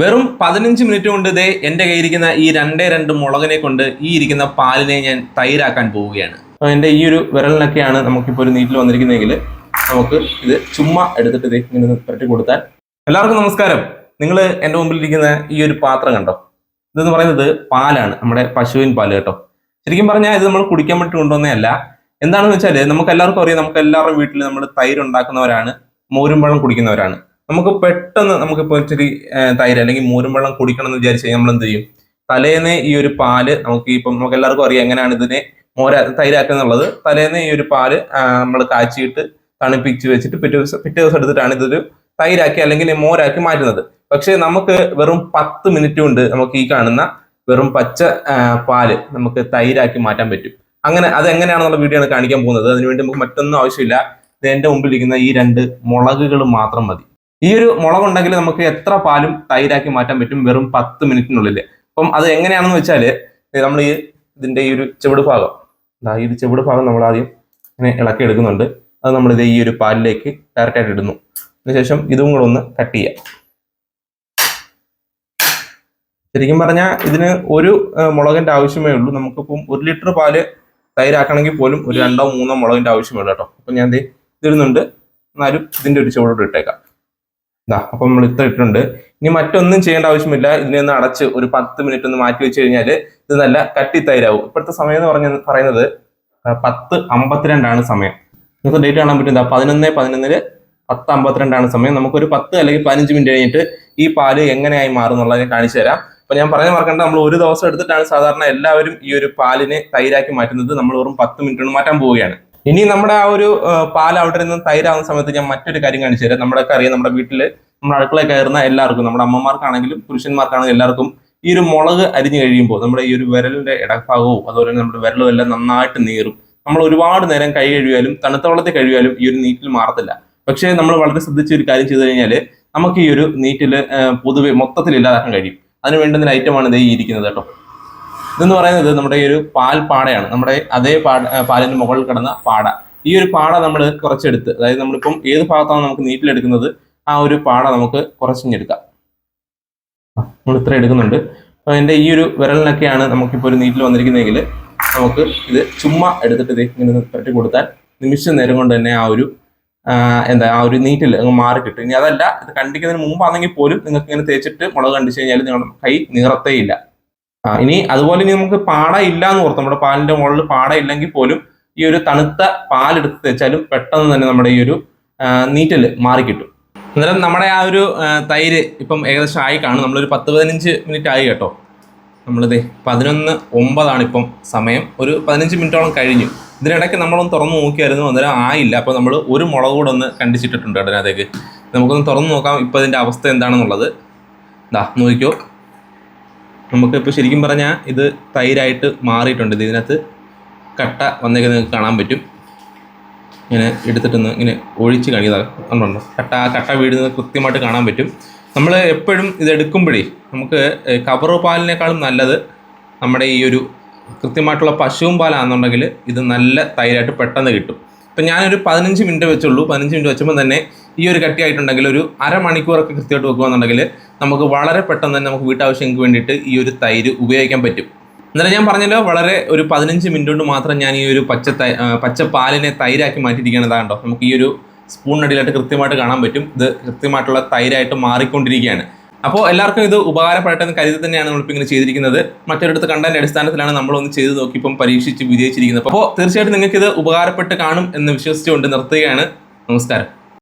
വെറും പതിനഞ്ച് മിനിറ്റ് കൊണ്ട് ഇതേ എന്റെ കയ്യിരിക്കുന്ന ഈ രണ്ടേ രണ്ട് മുളകിനെ കൊണ്ട് ഈ ഇരിക്കുന്ന പാലിനെ ഞാൻ തൈരാക്കാൻ പോവുകയാണ്. അപ്പോൾ എന്റെ ഈ ഒരു വിരലിനൊക്കെയാണ് നമുക്കിപ്പോൾ ഒരു നീറ്റിൽ വന്നിരിക്കുന്നതെങ്കിൽ നമുക്ക് ഇത് ചുമ്മാ എടുത്തിട്ട് ഇത് ഇങ്ങനെ പറ്റി കൊടുത്താൽ എല്ലാവർക്കും നമസ്കാരം. നിങ്ങൾ എന്റെ മുമ്പിൽ ഇരിക്കുന്ന ഈ ഒരു പാത്രം കണ്ടോ? ഇതെന്ന് പറയുന്നത് പാലാണ് നമ്മുടെ പശുവിൻ പാൽ കേട്ടോ. ശരിക്കും പറഞ്ഞാൽ ഇത് നമ്മൾ കുടിക്കാൻ വേണ്ടി കൊണ്ടുവന്നതല്ല എന്താണെന്ന് വെച്ചാൽ നമുക്ക് എല്ലാവർക്കും അറിയാം നമുക്ക് എല്ലാവരുടെ വീട്ടിൽ നമ്മൾ തൈര് ഉണ്ടാക്കുന്നവരാണ് മോരും വെള്ളം കുടിക്കുന്നവരാണ്. നമുക്ക് പെട്ടെന്ന് നമുക്കിപ്പോൾ ഇച്ചിരി തൈര് അല്ലെങ്കിൽ മൂരും വെള്ളം കുടിക്കണം എന്ന് വിചാരിച്ച് കഴിഞ്ഞാൽ നമ്മൾ എന്ത് ചെയ്യും? തലേന്ന് ഈ ഒരു പാൽ നമുക്ക് ഇപ്പം നമുക്ക് എല്ലാവർക്കും അറിയാം എങ്ങനെയാണ് ഇതിനെ മോര തൈരാക്കുക എന്നുള്ളത് തലേന്ന് ഈ ഒരു പാൽ നമ്മൾ കാച്ചിയിട്ട് തണുപ്പിച്ച് വെച്ചിട്ട് പിറ്റേ ദിവസം പിറ്റേ ദിവസം എടുത്തിട്ടാണ് ഇതൊരു തൈരാക്കി അല്ലെങ്കിൽ മോരാക്കി മാറ്റുന്നത്. പക്ഷേ നമുക്ക് വെറും പത്ത് മിനിറ്റ് കൊണ്ട് നമുക്ക് ഈ കാണുന്ന വെറും പച്ച പാൽ നമുക്ക് തൈരാക്കി മാറ്റാൻ പറ്റും. അങ്ങനെ അത് എങ്ങനെയാണെന്നുള്ള വീഡിയോ ആണ് കാണിക്കാൻ പോകുന്നത്. അതിനുവേണ്ടി നമുക്ക് മറ്റൊന്നും ആവശ്യമില്ല. ഇത് എന്റെ മുമ്പിൽ ഇരിക്കുന്ന ഈ രണ്ട് മുളകുകൾ മാത്രം മതി. ഈ ഒരു മുളകുണ്ടെങ്കിൽ നമുക്ക് എത്ര പാലും തൈരാക്കി മാറ്റാൻ പറ്റും? വെറും പത്ത് മിനിറ്റിനുള്ളിൽ. അപ്പം അത് എങ്ങനെയാണെന്ന് വെച്ചാൽ നമ്മൾ ഈ ഇതിന്റെ ഈ ഒരു ചെവിട് ഭാഗം ഈ ഒരു ചെവിട് ഭാഗം നമ്മൾ ആദ്യം ഇങ്ങനെ ഇളക്കി എടുക്കുന്നുണ്ട്. അത് നമ്മൾ ഇത് ഈ ഒരു പാലിലേക്ക് ഡയറക്റ്റ് ആയിട്ട് ഇടുന്നു. അതിനുശേഷം ഇതും കൂടെ ഒന്ന് കട്ട് ചെയ്യാം. ശരിക്കും പറഞ്ഞാൽ ഇതിന് ഒരു മുളകിന്റെ ആവശ്യമേ ഉള്ളൂ. നമുക്കിപ്പം ഒരു ലിറ്റർ പാൽ തൈരാക്കണമെങ്കിൽ പോലും ഒരു രണ്ടോ മൂന്നോ മുളകിന്റെ ആവശ്യമേ ഉള്ളൂ കേട്ടോ. അപ്പം ഞാൻ ഇത് ഇടുന്നുണ്ട് എന്നാലും ഇതിന്റെ ഒരു ചുവടോട് ഇട്ടേക്കാം. ഇതാ അപ്പം നമ്മൾ ഇത്ര ഇട്ടിട്ടുണ്ട്. ഇനി മറ്റൊന്നും ചെയ്യേണ്ട ആവശ്യമില്ല. ഇതിനെ ഒന്ന് അടച്ച് ഒരു പത്ത് മിനിറ്റ് ഒന്ന് മാറ്റി വെച്ച് കഴിഞ്ഞാൽ ഇത് നല്ല കട്ടി തൈരാവും ഇപ്പോഴത്തെ സമയം എന്ന് പറഞ്ഞ പറയുന്നത് പത്ത് അമ്പത്തിരണ്ടാണ് സമയം. നിങ്ങൾക്ക് ഡേറ്റ് കാണാൻ പറ്റും. പതിനൊന്ന് പതിനൊന്നിൽ പത്ത് അമ്പത്തിരണ്ടാണ് സമയം. നമുക്കൊരു പത്ത് അല്ലെങ്കിൽ പതിനഞ്ച് മിനിറ്റ് കഴിഞ്ഞിട്ട് ഈ പാൽ എങ്ങനെയായി മാറും എന്നുള്ളതിനെ കാണിച്ചു തരാം. അപ്പൊ ഞാൻ പറഞ്ഞ മറക്കേണ്ട നമ്മൾ ഒരു ദിവസം എടുത്തിട്ടാണ് സാധാരണ എല്ലാവരും ഈ ഒരു പാലിനെ തൈരാക്കി മാറ്റുന്നത്. നമ്മൾ വെറും പത്ത് മിനിറ്റ് കൊണ്ട് മാറ്റാൻ പോവുകയാണ്. ഇനി നമ്മുടെ ആ ഒരു പാൽ അവിടെ നിന്ന് തൈരാകുന്ന സമയത്ത് ഞാൻ മറ്റൊരു കാര്യം കാണിച്ചു തരാം. നമ്മുടെയൊക്കെ അറിയാം നമ്മുടെ വീട്ടിൽ നമ്മുടെ അടുക്കള കയറുന്ന എല്ലാവർക്കും നമ്മുടെ അമ്മമാർക്കാണെങ്കിലും പുരുഷന്മാർക്കാണെങ്കിലും എല്ലാവർക്കും ഈ ഒരു മുളക് അരിഞ്ഞു കഴിയുമ്പോൾ നമ്മുടെ ഈ ഒരു വിരലിന്റെ ഇടഭാഗവും അതുപോലെ തന്നെ നമ്മുടെ വിരലും എല്ലാം നന്നായിട്ട് നീറും. നമ്മൾ ഒരുപാട് നേരം കൈ കഴുകിയാലും തണുത്ത വെള്ളത്തിൽ കഴുകിയാലും ഈ ഒരു നീറ്റിൽ മാറത്തില്ല. പക്ഷേ നമ്മൾ വളരെ ശ്രദ്ധിച്ച ഒരു കാര്യം ചെയ്തു കഴിഞ്ഞാൽ നമുക്ക് ഈ ഒരു നീറ്റിൽ പൊതുവെ മൊത്തത്തിൽ ഇല്ലാതാക്കാൻ കഴിയും. അതിന് വേണ്ടുന്ന ഐറ്റമാണ് ഇത് ഇരിക്കുന്നത് കേട്ടോ. ഇതെന്ന് പറയുന്നത് നമ്മുടെ ഈ ഒരു പാൽ പാടയാണ്. നമ്മുടെ അതേ പാട പാലിന് മുകളിൽ കിടന്ന പാട. ഈ ഒരു പാട നമ്മൾ കുറച്ചെടുത്ത് അതായത് നമ്മളിപ്പം ഏത് ഭാഗത്താണ് നമുക്ക് നീറ്റിലെടുക്കുന്നത് ആ ഒരു പാട നമുക്ക് കുറച്ചിങ്ങെടുക്കാം. നമ്മൾ ഇത്ര എടുക്കുന്നുണ്ട്. അപ്പോൾ എന്റെ ഈ ഒരു വിരലിനൊക്കെയാണ് നമുക്കിപ്പോൾ ഒരു നീറ്റിൽ വന്നിരിക്കുന്നതെങ്കിൽ നമുക്ക് ഇത് ചുമ്മാ എടുത്തിട്ട് ഇങ്ങനെ പറ്റി കൊടുത്താൽ നിമിഷ നേരം കൊണ്ട് തന്നെ ആ ഒരു എന്താ ആ ഒരു നീറ്റിൽ അങ്ങ് മാറി കിട്ടും. ഇനി അതല്ല ഇത് കണ്ടിക്കുന്നതിന് മുമ്പാണെങ്കിൽ പോലും നിങ്ങൾക്ക് ഇങ്ങനെ തേച്ചിട്ട് മുളക് കണ്ടിച്ചു കഴിഞ്ഞാൽ നിങ്ങളുടെ കൈ നിറത്തേ ഇല്ല ആ ഇനി അതുപോലെ ഇനി നമുക്ക് പാട ഇല്ല എന്ന് ഓർത്ത് നമ്മുടെ പാലിന്റെ മുകളിൽ പാട ഇല്ലെങ്കിൽ പോലും ഈ ഒരു തണുത്ത പാലെടുത്ത് തേച്ചാലും പെട്ടെന്ന് തന്നെ നമ്മുടെ ഈ ഒരു നീറ്റൽ മാറി കിട്ടും. അന്നേരം നമ്മുടെ ആ ഒരു തൈര് ഇപ്പം ഏകദേശം ആയി കാണും. നമ്മളൊരു പത്ത് പതിനഞ്ച് മിനിറ്റ് ആയി കേട്ടോ. നമ്മളിത് പതിനൊന്ന് ഒമ്പതാണ് ഇപ്പം സമയം. ഒരു പതിനഞ്ച് മിനിറ്റോളം കഴിഞ്ഞു. ഇതിനിടയ്ക്ക് നമ്മളൊന്ന് തുറന്നു നോക്കിയായിരുന്നു. അന്നേരം ആയില്ല. അപ്പോൾ നമ്മൾ ഒരു മുളക് കൂടെ ഒന്ന് കണ്ടിച്ചിട്ടിട്ടുണ്ട് അതിനകത്തേക്ക് നമുക്കൊന്ന് തുറന്നു നോക്കാം ഇപ്പോൾ ഇതിന്റെ അവസ്ഥ എന്താണെന്നുള്ളത്. ഇതാ നോക്കിക്കോ. നമുക്ക് ഇപ്പോൾ ശരിക്കും പറഞ്ഞാൽ ഇത് തൈരായിട്ട് മാറിയിട്ടുണ്ട്. ഇത് ഇതിനകത്ത് കട്ട വന്നേക്ക് നിങ്ങൾക്ക് കാണാൻ പറ്റും. ഇങ്ങനെ എടുത്തിട്ടൊന്ന് ഇങ്ങനെ ഒഴിച്ച് കാണിക്കുക കണ്ടുണ്ടോ കട്ട ആ കട്ട വീഴുന്നത് കൃത്യമായിട്ട് കാണാൻ പറ്റും. നമ്മൾ എപ്പോഴും ഇത് എടുക്കുമ്പോഴേ നമുക്ക് കവർ പാലിനേക്കാളും നല്ലത് നമ്മുടെ ഈ ഒരു കൃത്യമായിട്ടുള്ള പശുവും പാലാണെന്നുണ്ടെങ്കിൽ ഇത് നല്ല തൈരായിട്ട് പെട്ടെന്ന് കിട്ടും. ഇപ്പം ഞാനൊരു പതിനഞ്ച് മിനിറ്റ് വെച്ചുള്ളൂ. പതിനഞ്ച് മിനിറ്റ് വെച്ചപ്പോൾ തന്നെ ഈ ഒരു കട്ടിയായിട്ടുണ്ടെങ്കിൽ ഒരു അരമണിക്കൂറൊക്കെ കൃത്യമായിട്ട് വെക്കുകയാണെന്നുണ്ടെങ്കിൽ നമുക്ക് വളരെ പെട്ടെന്ന് തന്നെ നമുക്ക് വീട്ടാവശ്യങ്ങൾക്ക് വേണ്ടിയിട്ട് ഈ ഒരു തൈര് ഉപയോഗിക്കാൻ പറ്റും. എന്നാലും ഞാൻ പറഞ്ഞല്ലോ വളരെ ഒരു പതിനഞ്ച് മിനിറ്റ് കൊണ്ട് മാത്രം ഞാൻ ഈ ഒരു പച്ച തൈ പച്ച പാലിനെ തൈരാക്കി മാറ്റിയിരിക്കുകയാണ്. കണ്ടോ നമുക്ക് ഈ ഒരു സ്പൂണിനടിയിലായിട്ട് കൃത്യമായിട്ട് കാണാൻ പറ്റും. ഇത് കൃത്യമായിട്ടുള്ള തൈരായിട്ട് മാറിക്കൊണ്ടിരിക്കുകയാണ്. അപ്പോൾ എല്ലാവർക്കും ഇത് ഉപകാരപ്പെടട്ടെ എന്ന് കരുതി തന്നെയാണ് നമ്മളിപ്പോൾ ഇങ്ങനെ ചെയ്തിരിക്കുന്നത്. മറ്റൊരിടത്ത് കണ്ടതിന്റെ അടിസ്ഥാനത്തിലാണ് നമ്മളൊന്ന് ചെയ്ത് നോക്കി ഇപ്പം പരീക്ഷിച്ച് വിജയിച്ചിരിക്കുന്നത്. അപ്പോൾ തീർച്ചയായിട്ടും നിങ്ങൾക്ക് ഇത് ഉപകാരപ്പെട്ട് കാണും എന്ന് വിശ്വസിച്ചുകൊണ്ട് നിർത്തുകയാണ്. നമസ്കാരം.